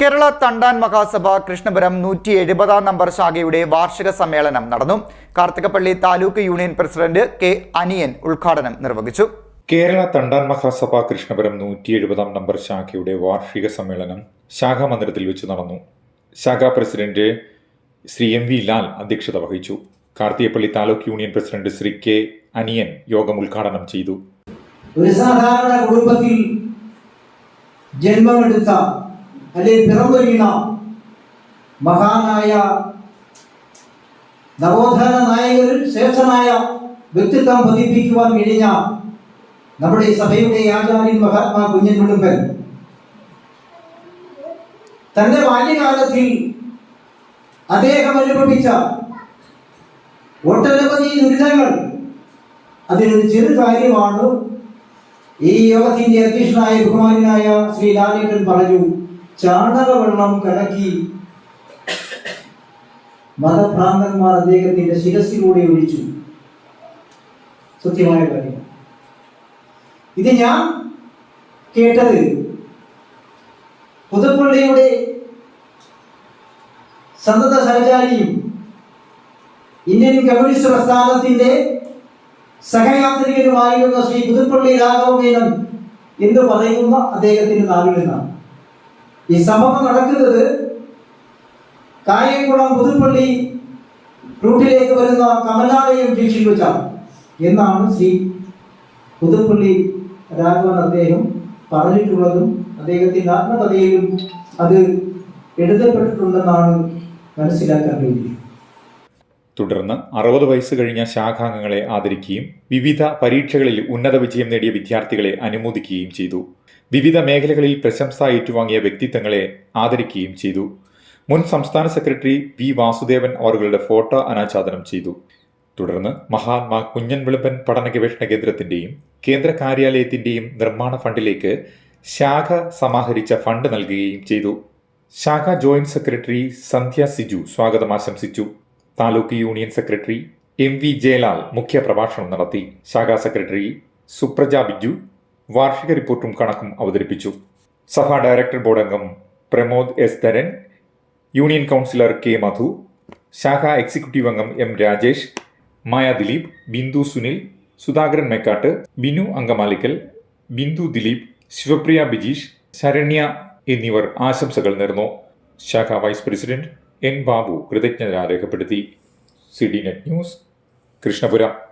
കേരള തണ്ടാൻ മഹാസഭ കൃഷ്ണപുരം നൂറ്റി എഴുപതാം നമ്പർ ശാഖയുടെ വാർഷിക സമ്മേളനം നടന്നു. Karthikappally taluk union president K Aniyan ഉദ്ഘാടനം നിർവഹിച്ചു. കേരള തണ്ടാൻ മഹാസഭ കൃഷ്ണപുരം നൂറ്റി എഴുപതാം നമ്പർ ശാഖയുടെ വാർഷിക സമ്മേളനം ശാഖാ മന്ദിരത്തിൽ വെച്ച് നടന്നു. ശാഖാ president Shri M V Lal അധ്യക്ഷത വഹിച്ചു. Karthikappally taluk union president Shri K Aniyan യോഗം ഉദ്ഘാടനം ചെയ്തു. ഒരു സാധാരണ കുടുംബത്തിൽ ജന്മമെടുത്ത അല്ലെങ്കിൽ പിറന്നു വീണ മഹാനായ നവോത്ഥാന നായകരിൽ ശ്രേഷ്ഠനായ വ്യക്തിത്വം പതിപ്പിക്കുവാൻ കഴിഞ്ഞ നമ്മുടെ സഭയുടെ ആചാര്യൻ മഹാത്മാ കുഞ്ഞൻ കുടുംബൻ. തന്റെ ബാല്യകാലത്തിൽ അദ്ദേഹം അനുഭവിച്ച ഒട്ടനവധി ദുരിതങ്ങൾ. അതിനൊരു ചെറു കാര്യമാണ് ഈ യോഗത്തിന്റെ അധ്യക്ഷനായ ബഹുമാനായ ശ്രീ ലാലേട്ടൻ പറഞ്ഞു. ചാണകവെള്ളം കലക്കി മതഭ്രാന്തന്മാർ അദ്ദേഹത്തിന്റെ ശിരസിലൂടെ ഒഴിച്ചു സത്യമായ കാര്യം. ഇത് ഞാൻ കേട്ടത് പുതുപ്പള്ളിയുടെ സന്തത സഹചാരിയും ഇന്ത്യൻ കമ്മ്യൂണിസ്റ്റ് പ്രസ്ഥാനത്തിന്റെ സഹയാത്രികരുമായിരുന്ന ശ്രീ പുതുപ്പള്ളി രാഘവമേനൻ എന്ന് പറയുന്ന അദ്ദേഹത്തിന്റെ നാവിൽ നിന്നാണ്. ഈ സംഭവം നടക്കുന്നത് കായംകുളം പുതുപ്പള്ളി റൂട്ടിലേക്ക് വരുന്ന കമലാലയം ജംഗ്ഷൻ വെച്ചാണ്. എന്നാണ് ശ്രീ പുതുപ്പള്ളി രാഘവൻ അദ്ദേഹം പറഞ്ഞിട്ടുള്ളതും അദ്ദേഹത്തിന്റെ ആത്മകഥയിലും അത് എഴുതപ്പെട്ടിട്ടുണ്ടെന്നാണ് മനസ്സിലാക്കാൻ കഴിയുന്നത് തുടർന്ന് അറുപത് വയസ്സ് കഴിഞ്ഞ ശാഖാംഗങ്ങളെ ആദരിക്കുകയും വിവിധ പരീക്ഷകളിൽ ഉന്നത വിജയം നേടിയ വിദ്യാർത്ഥികളെ അനുമോദിക്കുകയും ചെയ്തു. വിവിധ മേഖലകളിൽ പ്രശംസ ഏറ്റുവാങ്ങിയ വ്യക്തിത്വങ്ങളെ ആദരിക്കുകയും ചെയ്തു. മുൻ സംസ്ഥാന സെക്രട്ടറി വി വാസുദേവൻ അവറുകളുടെ ഫോട്ടോ അനാച്ഛാദനം ചെയ്തു. തുടർന്ന് മഹാത്മാ കുഞ്ഞൻ വിളമ്പൻ പഠന ഗവേഷണ കേന്ദ്രത്തിന്റെയും കേന്ദ്ര കാര്യാലയത്തിന്റെയും നിർമ്മാണ ഫണ്ടിലേക്ക് ശാഖ സമാഹരിച്ച ഫണ്ട് നൽകുകയും ചെയ്തു. ശാഖ ജോയിന്റ് സെക്രട്ടറി സന്ധ്യ സിജു സ്വാഗതം ആശംസിച്ചു. Taluk union secretary M V Jayalal മുഖ്യ പ്രഭാഷണം നടത്തി. ശാഖാ സെക്രട്ടറി സുപ്രജ ബിജു വാർഷിക റിപ്പോർട്ടും കണക്കും അവതരിപ്പിച്ചു. സഭാ ഡയറക്ടർ ബോർഡ് അംഗം Pramod S Dharan union councillor K Madhu ശാഖ എക്സിക്യൂട്ടീവ് അംഗം എം രാജേഷ് മായ ദിലീപ് ബിന്ദു സുനിൽ സുധാകരൻ മേക്കാട്ട് ബിനു അങ്കമാലിക്കൽ ബിന്ദു ദിലീപ് ശിവപ്രിയ ബിജീഷ് ശരണ്യ എന്നിവർ ആശംസകൾ നേർന്നു. ശാഖ വൈസ് പ്രസിഡന്റ് എൻ ബാബു കൃതജ്ഞത രേഖപ്പെടുത്തി. CD net news Krishnapuram.